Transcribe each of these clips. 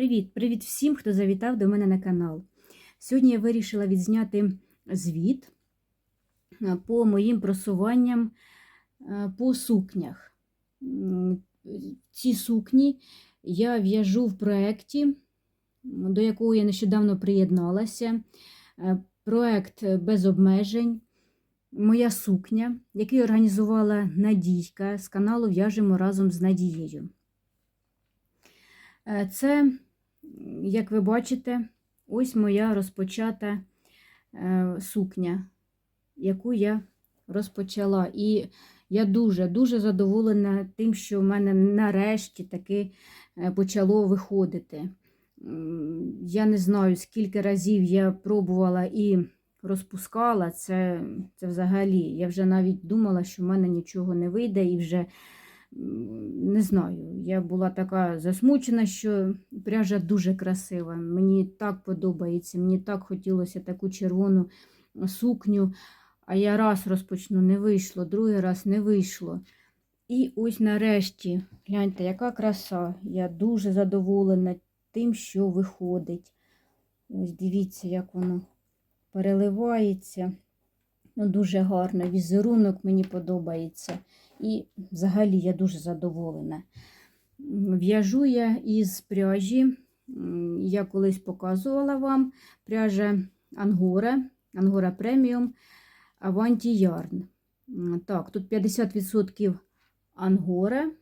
Привіт! Привіт всім, хто завітав до мене на канал. Сьогодні я вирішила відзняти звіт е, по моїм просуванням е, по сукнях. Ці сукні я в'яжу в проєкті, до якого я нещодавно приєдналася. Е, Проект без обмежень. Моя сукня, який організувала Надійка з каналу В'яжемо разом з Надією. Е, Це, як ви бачите, ось моя розпочата е, сукня, яку я розпочала. І я дуже-дуже задоволена тим, що в мене нарешті таки е, почало виходити. Я не знаю, скільки разів я пробувала і розпускала, це, це взагалі. Я вже навіть думала, що в мене нічого не вийде, і вже не знаю. Я була така засмучена, що пряжа дуже красива. Мені так подобається, мені так хотілося таку червону сукню. А я раз розпочну, не вийшло, другий раз не вийшло. І ось нарешті, гляньте, яка краса. Я дуже задоволена тим, що виходить. Ось дивіться, як воно переливається. Ну, Дуже гарно. Візерунок мені подобається. І взагалі я дуже задоволена. В'яжу я із пряжі. Я колись показувала вам пряжа Ангора, Ангора преміум Avanti Yarn. Так, тут 50% ангора,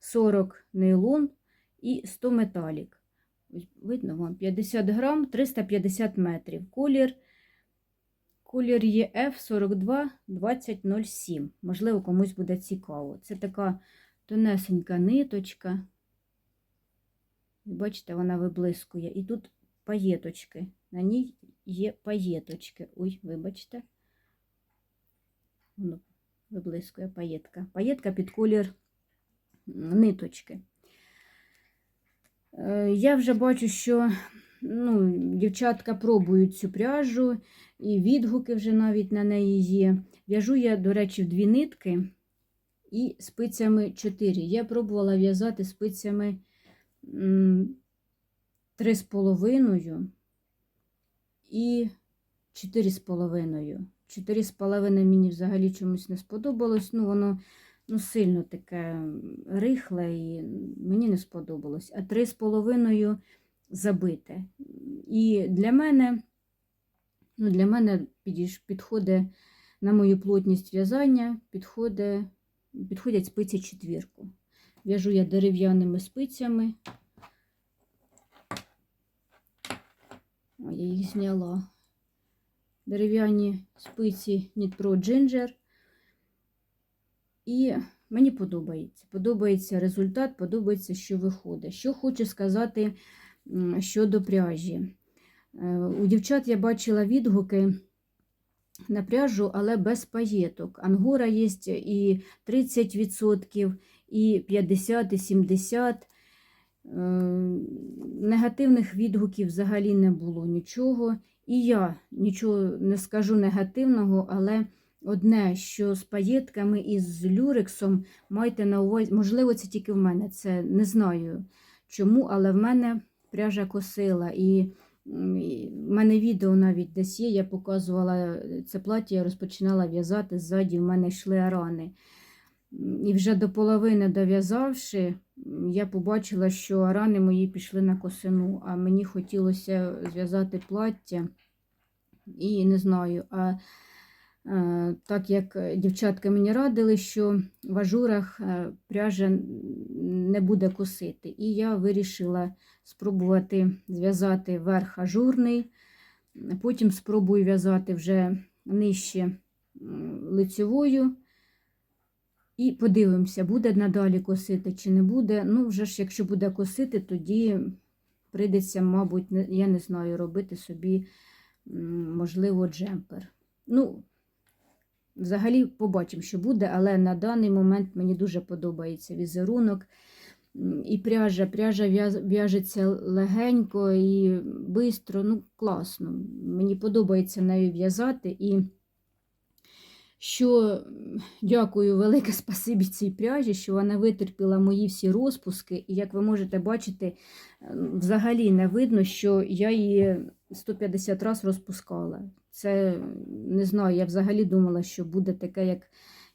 40 нейлон і 100 металік. Видно вам 50 грам, 350 метрів. Колір, колір ЄФ 42 2007. Можливо, комусь буде цікаво. Це така тонесенька ниточка. Бачите, вона виблискує. І тут паєточки. На ній є паєточки. Ой, вибачте. Воно виблискує паєтка. Паєтка під колір ниточки. Е, Я вже бачу, що ну, дівчатка пробують цю пряжу, і відгуки вже навіть на неї є. В'яжу я, до речі, в дві нитки і спицями 4. Я пробувала в'язати спицями м, 3,5 і 4,5. 4,5 мені взагалі чомусь не сподобалось. Ну, воно ну, сильно таке рихле і мені не сподобалось. А 3,5 забите. І для мене, ну, для мене підходить на мою плотність в'язання, підходить, підходять спиці четвірку. В'яжу я дерев'яними спицями. О, я їх зняла. Дерев'яні спиці Pro Ginger. І мені подобається. Подобається результат, подобається, що виходить. Що хочу сказати щодо пряжі. Е, У дівчат я бачила відгуки на пряжу, але без паєток. Ангора є і 30%, і 50%, і 70%. Е, Негативних відгуків взагалі не було нічого. І я нічого не скажу негативного, але одне, що з паєтками і з люрексом майте на увазі, можливо, це тільки в мене, це не знаю чому, але в мене пряжа косила. І в мене відео навіть десь є, я показувала це плаття, я розпочинала в'язати, ззаді в мене йшли арани. І вже до половини дов'язавши, я побачила, що арани мої пішли на косину, а мені хотілося зв'язати плаття. І не знаю, а е, так як дівчатка мені радили, що в ажурах е, пряжа не буде косити. І я вирішила спробувати зв'язати верх ажурний, потім спробую в'язати вже нижче м, лицьовою. І подивимося, буде надалі косити чи не буде. Ну, вже ж, якщо буде косити, тоді прийдеться, мабуть, я не знаю, робити собі, можливо, джемпер. Ну, взагалі побачимо, що буде, але на даний момент мені дуже подобається візерунок. І пряжа, пряжа в'яжеться легенько і швидко, ну, класно. Мені подобається нею в'язати. І що дякую велике спасибі цій пряжі, що вона витерпіла мої всі розпуски. І як ви можете бачити, ем, взагалі не видно, що я її 150 разів розпускала. Це не знаю, я взагалі думала, що буде таке, як,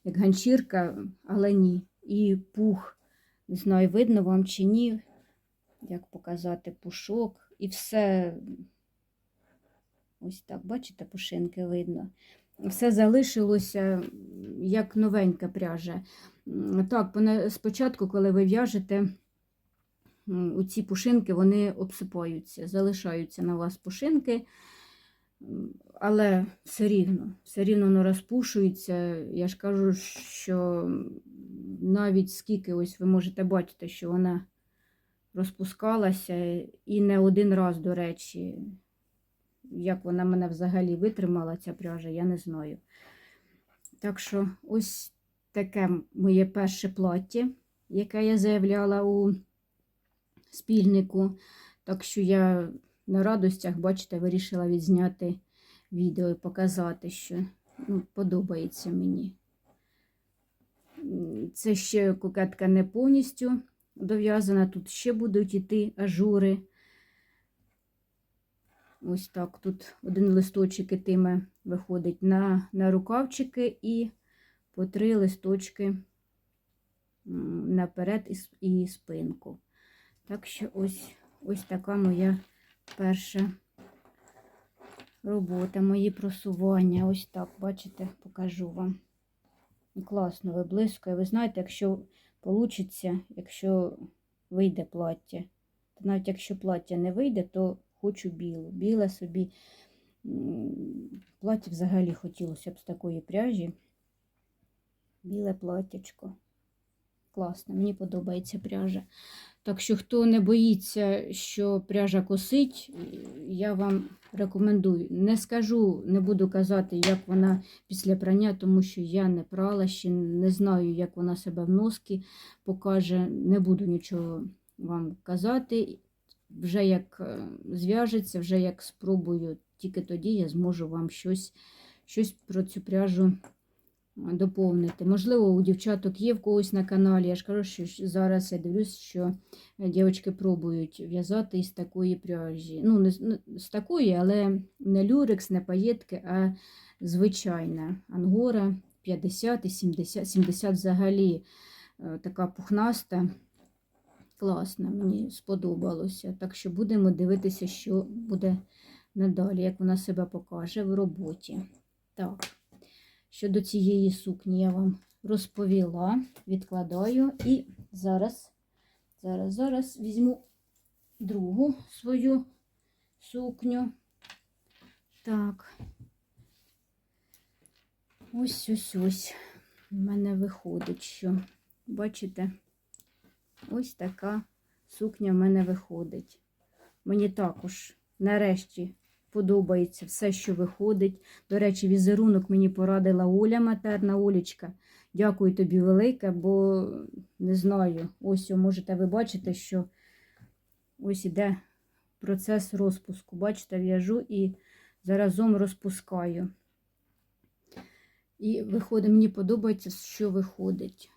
як ганчірка, але ні. І пух. Не знаю, видно вам чи ні, як показати пушок. І все, ось так, бачите, пушинки видно. Все залишилося як новенька пряжа. Так, спочатку, коли ви в'яжете, ці пушинки вони обсипаються, залишаються на вас пушинки, але все рівно, все рівно воно розпушується. Я ж кажу, що навіть скільки ось ви можете бачити, що вона розпускалася, і не один раз, до речі, як вона мене взагалі витримала, ця пряжа, я не знаю. Так що ось таке моє перше плаття, яке я заявляла у спільнику. Так що я на радостях, бачите, вирішила відзняти відео і показати, що ну, подобається мені. Це ще кокетка не повністю дов'язана, тут ще будуть іти ажури. Ось так. Тут один листочок ітиме виходить на, на рукавчики і по три листочки наперед і, і спинку. Так що ось, ось така моя перша робота, мої просування. Ось так, бачите, покажу вам. Класно виблискує. Ви знаєте, якщо вийде, якщо вийде плаття, то навіть якщо плаття не вийде, то хочу білу. Біле собі. Плаття взагалі хотілося б з такої пряжі. Біле платтячко. Класно, мені подобається пряжа. Так що, хто не боїться, що пряжа косить, я вам рекомендую. Не скажу, не буду казати, як вона після прання, тому що я не прала ще, не знаю, як вона себе в носки покаже. Не буду нічого вам казати. Вже як е, зв'яжеться, вже як спробую, тільки тоді я зможу вам щось, щось про цю пряжу доповнити. Можливо, у дівчаток є в когось на каналі. Я ж кажу, що зараз я дивлюсь, що е, дівчатки пробують в'язати із такої пряжі. Ну, не з такої, але не люрекс, не паєтки, а звичайна ангора 50 і 70, 70 взагалі е, така пухнаста. Класно, мені сподобалося. Так що будемо дивитися, що буде надалі, як вона себе покаже в роботі. Так, щодо цієї сукні я вам розповіла, відкладаю і зараз, зараз, зараз візьму другу свою сукню. Так. Ось ось ось. У мене виходить, що, бачите, ось така сукня в мене виходить. Мені також нарешті подобається все, що виходить. До речі, візерунок мені порадила Оля матерна Олічка. Дякую тобі велике, бо не знаю, ось можете ви бачите, що ось іде процес розпуску. Бачите, в'яжу і заразом розпускаю. І виходить, мені подобається, що виходить.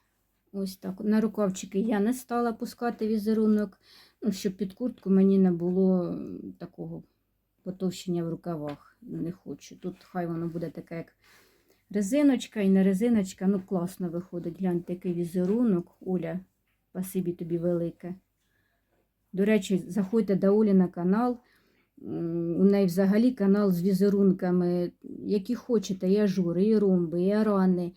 Ось так. На рукавчики я не стала пускати візерунок, ну, щоб під куртку мені не було такого потовщення в рукавах. Не хочу. Тут хай воно буде таке, як резиночка і не резиночка. Ну, класно виходить. Гляньте, який візерунок. Оля, спасибі тобі велике. До речі, заходьте до Олі на канал. У неї взагалі канал з візерунками, які хочете, і ажури, і ромби, і арани.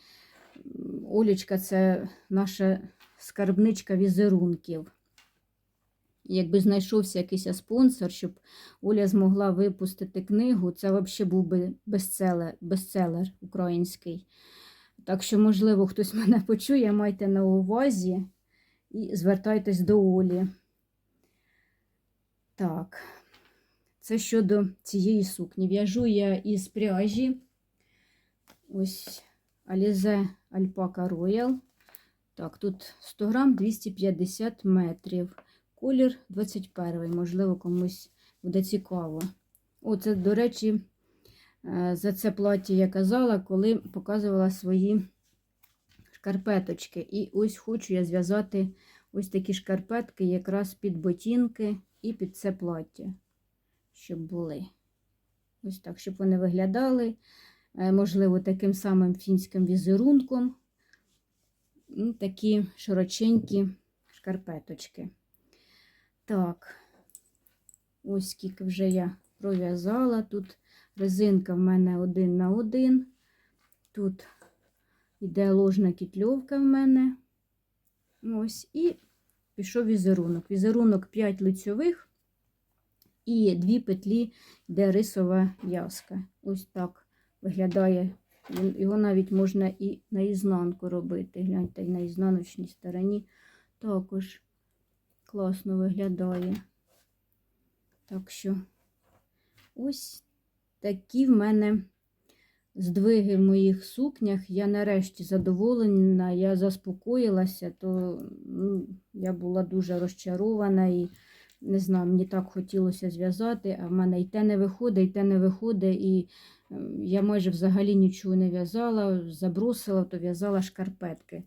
Олічка це наша скарбничка візерунків. Якби знайшовся якийсь спонсор, щоб Оля змогла випустити книгу, це взагалі був би бестселер, бестселер український. Так що, можливо, хтось мене почує, майте на увазі і звертайтесь до Олі. Так, це щодо цієї сукні. В'яжу я із пряжі. Ось Alize Alpaca Royal. Так, тут 100 грам 250 метрів. Колір 21, можливо, комусь буде цікаво. О, це, до речі, Е, За це плаття я казала, коли показувала свої шкарпеточки. І ось хочу я зв'язати ось такі шкарпетки якраз під ботинки і під це плаття, щоб були. Ось так, щоб вони виглядали, е, можливо, таким самим фінським візерунком. Такі широченькі шкарпеточки. Так, ось скільки вже я пров'язала. Тут резинка в мене один на один. Тут йде ложна кітльовка в мене. Ось, і пішов візерунок. Візерунок 5 лицьових і дві петлі, де рисова в'язка. Ось так виглядає. Його навіть можна і на ізнанку робити. Гляньте, і на ізнаночній стороні також класно виглядає. Так що ось такі в мене здвиги в моїх сукнях. Я нарешті задоволена, я заспокоїлася, то ну, я була дуже розчарована і не знаю, мені так хотілося зв'язати, а в мене і те не виходить, і те не виходить. І я майже взагалі нічого не в'язала, забросила, то в'язала шкарпетки.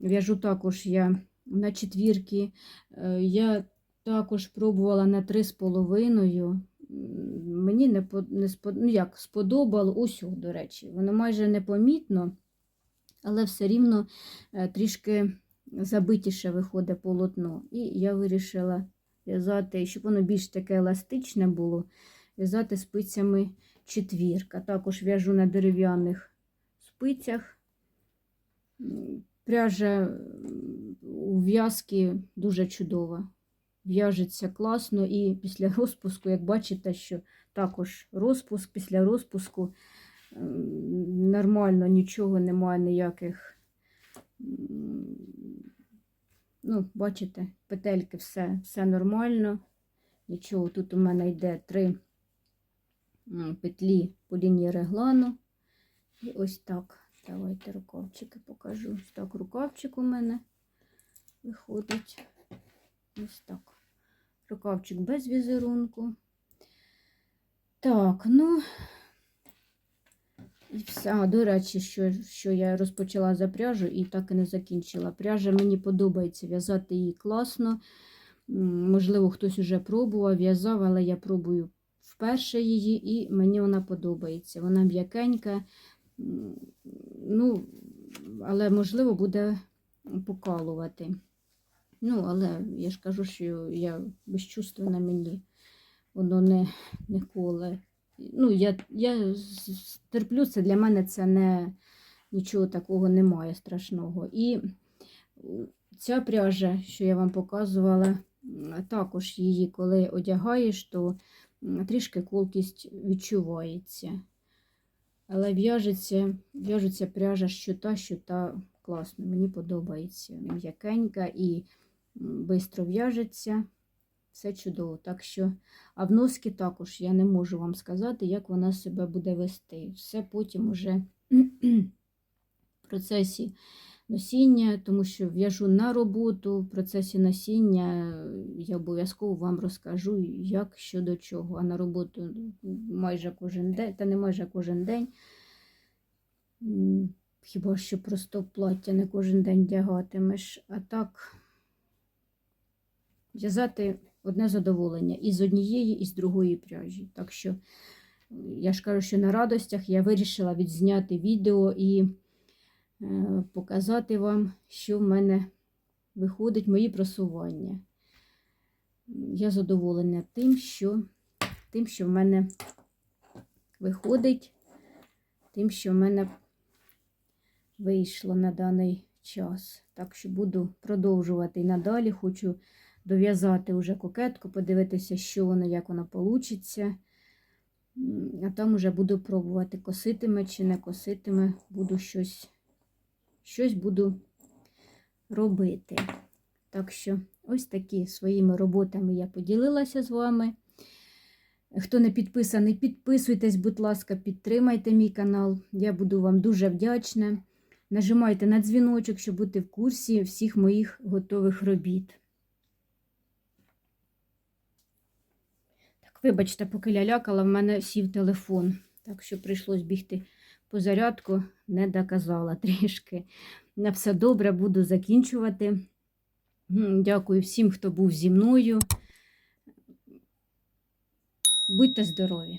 В'яжу також я на четвірки. Е, Я також пробувала на три з половиною. М, Мені не, не ну, як, сподобало ось, до речі, воно майже непомітно, але все рівно е, трішки забитіше виходить полотно. І я вирішила в'язати, щоб воно більш таке еластичне було, в'язати спицями четвірка. Також в'яжу на дерев'яних спицях. Пряжа у в'язки дуже чудова. В'яжеться класно і після розпуску, як бачите, що також розпуск, після розпуску нормально, нічого немає, ніяких. Ну, бачите, петельки, все, все нормально. Нічого, тут у мене йде три петлі по лінії реглану. І ось так. Давайте рукавчики покажу. Так рукавчик у мене виходить. Ось так. Рукавчик без візерунку. Так, ну, і все. А, до речі, що, що я розпочала за пряжу і так і не закінчила. Пряжа мені подобається в'язати її класно. Можливо, хтось уже пробував, в'язав, але я пробую вперше її, і мені вона подобається. Вона м'якенька. Ну, але можливо буде покалувати. Ну, але я ж кажу, що я безчувственна мені, воно не, не коле. Ну, я, я терплю це, для мене це не нічого такого немає страшного. І ця пряжа, що я вам показувала, також її, коли одягаєш, то трішки колкість відчувається. Але в'яжеться, в'яжеться пряжа щита-щита класно. Мені подобається. М'якенька і швидко в'яжеться. Все чудово. Так що, а в носки також я не можу вам сказати, як вона себе буде вести. Все потім уже в процесі носіння, тому що в'яжу на роботу, в процесі носіння я обов'язково вам розкажу, як що до чого. А на роботу майже кожен день, та не майже кожен день. Хіба що просто плаття не кожен день вдягатимеш. А так в'язати одне задоволення і з однієї, і з другої пряжі. Так що я ж кажу, що на радостях я вирішила відзняти відео і показати вам, що в мене виходить, мої просування. Я задоволена тим, що, тим, що в мене виходить, тим, що в мене вийшло на даний час. Так що буду продовжувати і надалі. Хочу дов'язати вже кокетку, подивитися, що воно, як воно вийде. А там вже буду пробувати, коситиме чи не коситиме, буду щось, щось буду робити. Так що, ось такі своїми роботами я поділилася з вами. Хто не підписаний, підписуйтесь, будь ласка, підтримайте мій канал. Я буду вам дуже вдячна. Нажимайте на дзвіночок, щоб бути в курсі всіх моїх готових робіт. Так, вибачте, поки лялякала, в мене сів телефон. Так що прийшлось бігти по зарядку, не доказала трішки. На все добре, буду закінчувати. Дякую всім, хто був зі мною. Будьте здорові!